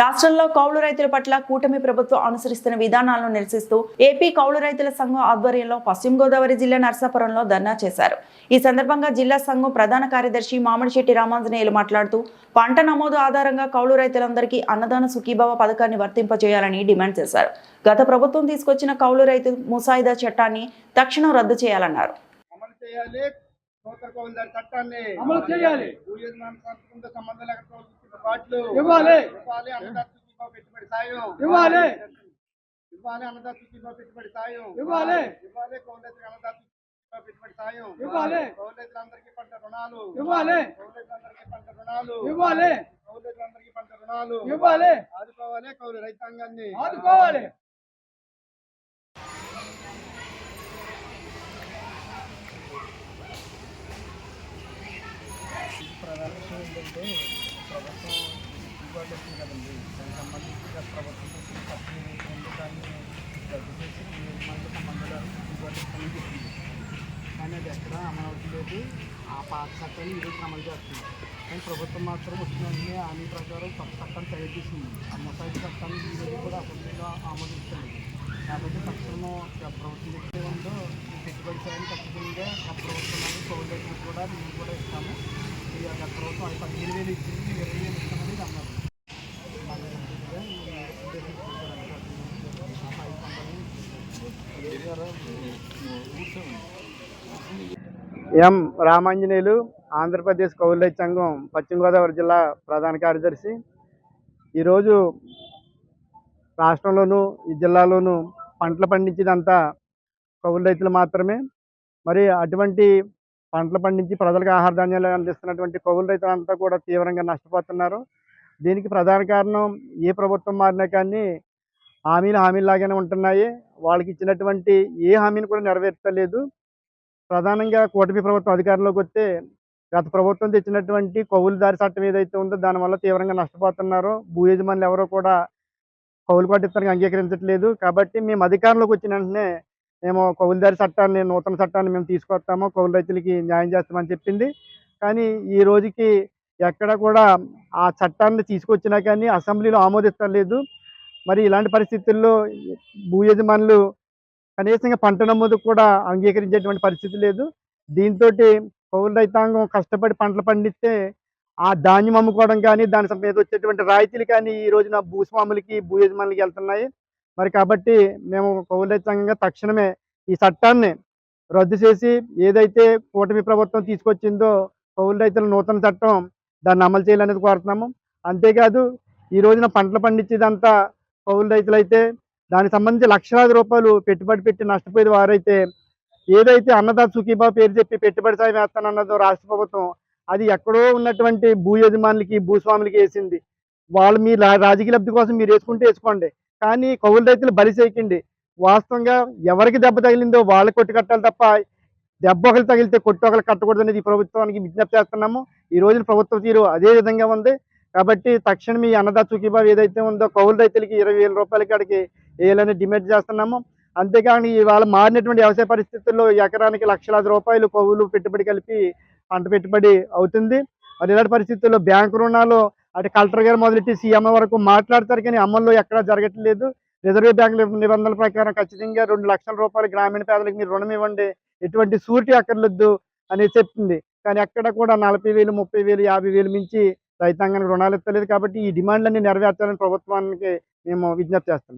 రాష్ట్రంలో కౌలు రైతుల పట్ల కూటమి ప్రభుత్వం అనుసరిస్తున్న విధానాలను నిరసిస్తూ ఏపీ కౌలు రైతుల సంఘం ఆధ్వర్యంలో పశ్చిమ గోదావరి జిల్లా నర్సాపురంలో ధర్నా చేశారు. ఈ సందర్భంగా జిల్లా సంఘం ప్రధాన కార్యదర్శి మామిడిశెట్టి రామాంజనేయులు మాట్లాడుతూ పంట నమోదు ఆధారంగా కౌలు రైతులందరికీ అన్నదాన సుఖీభావ పథకాన్ని వర్తింపజేయాలని డిమాండ్ చేశారు. గత ప్రభుత్వం తీసుకొచ్చిన కౌలు రైతు ముసాయిదా చట్టాన్ని తక్షణం రద్దు చేయాలన్నారు. అమలు చేయాలి. నూతన కౌలుదారి చట్టాన్ని అమలు చేయాలి. భూయజమాన సంస్థలతో సంబంధం లేకుండా కౌలు పాటలు ఇవ్వాలి. ఇవ్వాలి అన్నదాత సుఖీభావ పెట్టుబడి సాయం ఇవ్వాలి. ఇవ్వాలి అన్నదాత సుఖీభావ పెట్టుబడి సాయం ఇవ్వాలి. ఇవ్వాలి కౌలుదారికి అన్నదాత సుఖీభావ పెట్టుబడి సాయం ఇవ్వాలి. కౌలుదారులందరికీ పంట రుణాలు ఇవ్వాలి. కౌలుదారులందరికీ పంట రుణాలు ఇవ్వాలి. కౌలుదారులందరికీ పంట రుణాలు ఇవ్వాలి. ఆదుకోవాలి కౌలు రైతాంగాన్ని ఆదుకోవాలి ప్రధాన విషయం ఏంటంటే ప్రభుత్వం ఇవాళ వచ్చింది కదండి దానికి సంబంధించి గత ప్రభుత్వం చేసిన తప్పులు దాన్ని రద్దు చేసి మనకి సంబంధాలు ఇవాళ చెప్పింది కానీ అది ఎక్కడ అమలు అవుతలేదు ఆ పాత చట్టాన్ని ఈరోజు అమలు చేస్తున్నారు కానీ ప్రభుత్వం మాత్రం వచ్చిన హామీ ప్రకారం కొత్త చట్టాన్ని తయారు చేసింది ఆ ముసాయి చట్టాన్ని ఈరోజు కూడా అసెంబ్లీలో ఆమోదిస్తుంది కాబట్టి తక్షణం ప్రభుత్వం ఎక్కడ ఉందో పెట్టుబడి చేయడానికి ఖచ్చితంగా ఆ ప్రభుత్వం కోవిడ్ కూడా మేము కూడా ఇస్తాము ప్రభుత్వం అది పదిహేను వేలు ఇచ్చింది ఇరవై వేలు ఇస్తామని అన్నారు ఎం రామాంజనేయులు ఆంధ్రప్రదేశ్ కౌలు రైతు సంఘం పశ్చిమ గోదావరి జిల్లా ప్రధాన కార్యదర్శి. ఈరోజు రాష్ట్రంలోనూ ఈ జిల్లాలోనూ పంటలు పండించేదంతా కౌలు రైతులు మాత్రమే. మరి అటువంటి పంటలు పండించి ప్రజలకు ఆహార ధాన్యాలు అందిస్తున్నటువంటి కౌలు రైతులంతా కూడా తీవ్రంగా నష్టపోతున్నారు. దీనికి ప్రధాన కారణం ఏ ప్రభుత్వం మారినా కానీ హామీలు హామీలాగానే ఉంటున్నాయి. వాళ్ళకి ఇచ్చినటువంటి ఏ హామీని కూడా నెరవేర్చలేదు. ప్రధానంగా కూటమి ప్రభుత్వం అధికారంలోకి వస్తే గత ప్రభుత్వం తెచ్చినటువంటి కౌలుదారి చట్టం ఏదైతే ఉందో దానివల్ల తీవ్రంగా నష్టపోతున్నారు. భూ యజమానులు ఎవరో కూడా కౌలు పట్టిస్తానికి అంగీకరించట్లేదు. కాబట్టి మేము అధికారంలోకి వచ్చిన వెంటనే మేము కౌలుదారి చట్టాన్ని నూతన చట్టాన్ని మేము తీసుకొస్తాము కౌలు రైతులకి న్యాయం చేస్తామని చెప్పింది. కానీ ఈ రోజుకి ఎక్కడ కూడా ఆ చట్టాన్ని తీసుకొచ్చినా కానీ అసెంబ్లీలో ఆమోదిస్తలేదు మరి ఇలాంటి పరిస్థితుల్లో భూ యజమానులు కనీసంగా పంట నమోదు కూడా అంగీకరించేటువంటి పరిస్థితి లేదు. దీంతో కౌలు రైతాంగం కష్టపడి పంటలు పండిస్తే ఆ ధాన్యం అమ్ముకోవడం కానీ దాని మీద వచ్చేటువంటి రాయితీలు కానీ ఈ రోజున భూస్వాములకి భూ యజమానులకి వెళ్తున్నాయి. మరి కాబట్టి మేము కౌలు సంఘంగా తక్షణమే ఈ చట్టాన్ని రద్దు చేసి ఏదైతే కూటమి ప్రభుత్వం తీసుకొచ్చిందో కౌలు రైతుల నూతన చట్టం దాన్ని అమలు చేయాలనేది కోరుతున్నాము. అంతేకాదు ఈ రోజున పంటలు పండించేదంతా కౌలు రైతులైతే దానికి సంబంధించి లక్షలాది రూపాయలు పెట్టుబడి పెట్టి నష్టపోయేది వారైతే ఏదైతే అన్నదాత సుఖీభావ పేరు చెప్పి పెట్టుబడి సాయం వేస్తానన్నదో రాష్ట్ర ప్రభుత్వం అది ఎక్కడో ఉన్నటువంటి భూ యజమానులకి భూస్వాములకి వేసింది. వాళ్ళు మీ రా- రాజకీయ లబ్ధి కోసం మీరు వేసుకుంటే వేసుకోండి. కానీ కౌలు రైతులు బలి చేయకండి. వాస్తవంగా ఎవరికి దెబ్బ తగిలిందో వాళ్ళు కొట్టి కట్టాలి తప్ప దెబ్బ ఒకరు తగిలితే కొట్టు ఒకరు కట్టకూడదు అనేది ఈ ప్రభుత్వానికి విజ్ఞప్తి చేస్తున్నాము. ఈ రోజున ప్రభుత్వ తీరు అదే విధంగా ఉంది. కాబట్టి తక్షణం ఈ అన్నదా సుఖీభావ ఏదైతే ఉందో కౌలు రైతులకి ఇరవై వేల రూపాయల కాడికి వేయాలని డిమాండ్ చేస్తున్నాము. అంతేకాని ఇవాళ మారినటువంటి వ్యవసాయ పరిస్థితుల్లో ఎకరానికి లక్షలాది రూపాయలు కౌలు పెట్టుబడి కలిపి పంట పెట్టుబడి అవుతుంది. మరి ఇలాంటి పరిస్థితుల్లో బ్యాంకు రుణాలు అటు కలెక్టర్ గారు మొదలెట్టి సీఎం వరకు మాట్లాడతారు కానీ అమల్లో ఎక్కడా జరగట్లేదు. రిజర్వ్ బ్యాంక్ నిబంధనల ప్రకారం ఖచ్చితంగా రెండు లక్షల రూపాయలు గ్రామీణ పేదలకు మీరు రుణం ఇవ్వండి. ఎటువంటి సూరిటీ అక్కర్లేదు అని చెప్పింది. కానీ ఎక్కడ కూడా నలభై వేలు ముప్పై వేలు యాభై వేలు మించి రైతాంగానికి రుణాలు ఇస్తలేదు కాబట్టి ఈ డిమాండ్లన్నీ నెరవేర్చాలని ప్రభుత్వానికి మేము విజ్ఞప్తి చేస్తాం